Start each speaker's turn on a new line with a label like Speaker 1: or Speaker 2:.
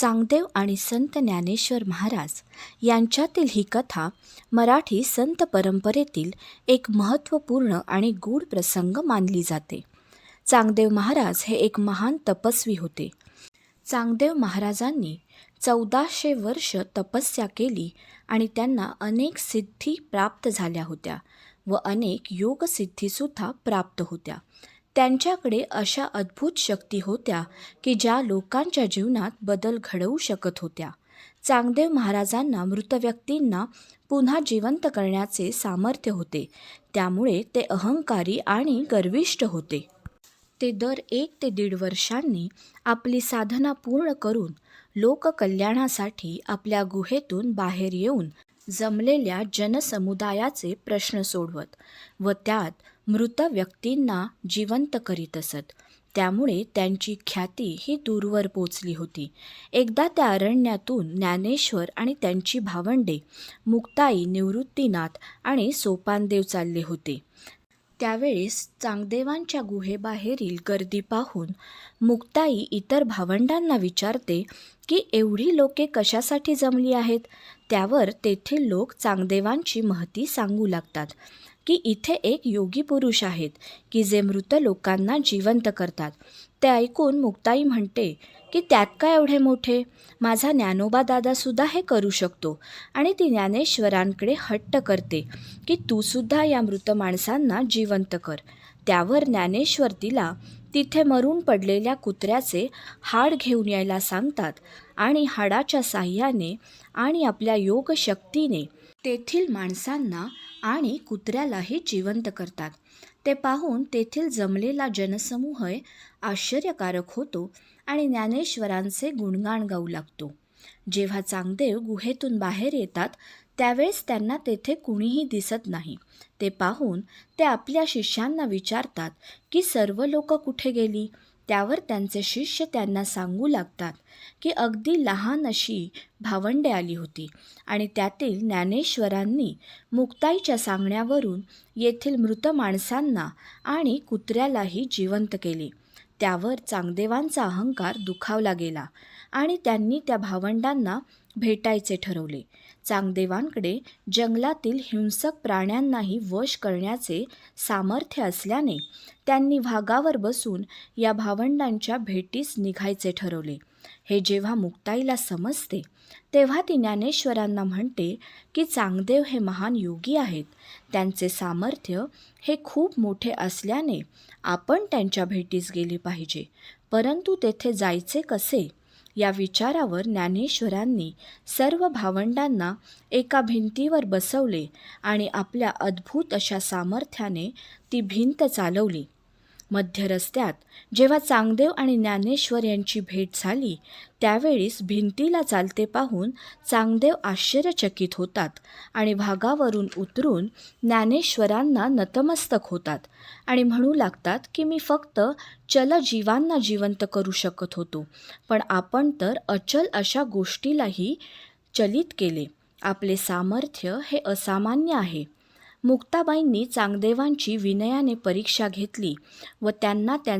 Speaker 1: चांगदेव आणि संत ज्ञानेश्वर महाराज यांच्यातील ही कथा मराठी संत परंपरेतील एक महत्त्वपूर्ण आणि गूढ प्रसंग मानली जाते. चांगदेव महाराज हे एक महान तपस्वी होते. चांगदेव महाराजांनी चौदाशे वर्ष तपस्या केली आणि त्यांना अनेक सिद्धी प्राप्त झाल्या होत्या व अनेक योगसिद्धीसुद्धा प्राप्त होत्या. त्यांच्याकडे अशा अद्भुत शक्ती होत्या की ज्या लोकांच्या जीवनात बदल घडवू शकत होत्या. चांगदेव महाराजांना मृत व्यक्तींना पुन्हा जिवंत करण्याचे सामर्थ्य होते. त्यामुळे ते अहंकारी आणि गर्विष्ठ होते. ते दर एक ते दीड वर्षांनी आपली साधना पूर्ण करून लोककल्याणासाठी आपल्या गुहेतून बाहेर येऊन जमलेल्या जनसमुदायाचे प्रश्न सोडवत व त्यात मृत व्यक्तींना जिवंत करीत असत. त्यामुळे त्यांची ख्याती ही दूरवर पोचली होती. एकदा त्या अरण्यातून ज्ञानेश्वर आणि त्यांची भावंडे मुक्ताई निवृत्तीनाथ आणि सोपानदेव चालले होते. त्यावेळेस चांगदेवांच्या गुहेबाहेरील गर्दी पाहून मुक्ताई इतर भावंडांना विचारते की एवढी लोके कशासाठी जमली आहेत त्यावर तेथील लोक चांगदेवांची महती सांगू लागतात. की इथे एक योगी पुरुष आहेत की जे मृत लोकांना जिवंत करतात. ते ऐकून मुक्ताई म्हणते की त्यात काय एवढे मोठे? माझा ज्ञानोबा दादासुद्धा हे करू शकतो आणि ती ज्ञानेश्वरांकडे हट्ट करते की तूसुद्धा या मृत माणसांना जिवंत कर. त्यावर ज्ञानेश्वर तिला तिथे मरून पडलेल्या कुत्र्याचे हाड घेऊन यायला सांगतात आणि हाडाच्या साह्याने आणि आपल्या योगशक्तीने तेथील माणसांना आणि कुत्र्यालाही जिवंत करतात. ते पाहून तेथील जमलेला जनसमूह आश्चर्यकारक होतो आणि ज्ञानेश्वरांचे गुणगान गाऊ लागतो. जेव्हा चांगदेव गुहेतून बाहेर येतात त्यावेळेस त्यांना तेथे कुणीही दिसत नाही. ते पाहून ते आपल्या शिष्यांना विचारतात की सर्व लोक कुठे गेली? त्यावर त्यांचे शिष्य त्यांना सांगू लागतात की अगदी लहान अशी भावंडे आली होती आणि त्यातील ज्ञानेश्वरांनी मुक्ताईच्या सांगण्यावरून येथील मृत माणसांना आणि कुत्र्यालाही जिवंत केले. त्यावर चांगदेवांचा अहंकार दुखावला गेला आणि त्यांनी त्या भावंडांना भेटायचे ठरवले. चांगदेवांकडे जंगलातील हिंसक प्राण्यांनाही वश करण्याचे सामर्थ्य असल्याने त्यांनी भागावर बसून या भावंडांच्या भेटीस निघायचे ठरवले. हे जेव्हा मुक्ताईला समजते तेव्हा ती ज्ञानेश्वरांना म्हणते की चांगदेव हे महान योगी आहेत. त्यांचे सामर्थ्य हे खूप मोठे असल्याने आपण त्यांच्या भेटीस गेले पाहिजे. परंतु तेथे जायचे कसे? या विचारावर ज्ञानेश्वरांनी सर्व भावंडांना एका भिंतीवर बसवले आणि आपल्या अद्भुत अशा सामर्थ्याने ती भिंत चालवली. मध्य रस्त्यात जेव्हा चांगदेव आणि ज्ञानेश्वर यांची भेट झाली त्यावेळीस भिंतीला चालते पाहून चांगदेव आश्चर्यचकित होतात आणि भागावरून उतरून ज्ञानेश्वरांना नतमस्तक होतात आणि म्हणू लागतात की मी फक्त चल जीवांना जिवंत करू शकत होतो पण आपण तर अचल अशा गोष्टीलाही चलित केले. आपले सामर्थ्य हे असामान्य आहे. मुक्ताबाईंनी चांगदेवांची विनयाने परीक्षा घेतली व त्यांना त्यां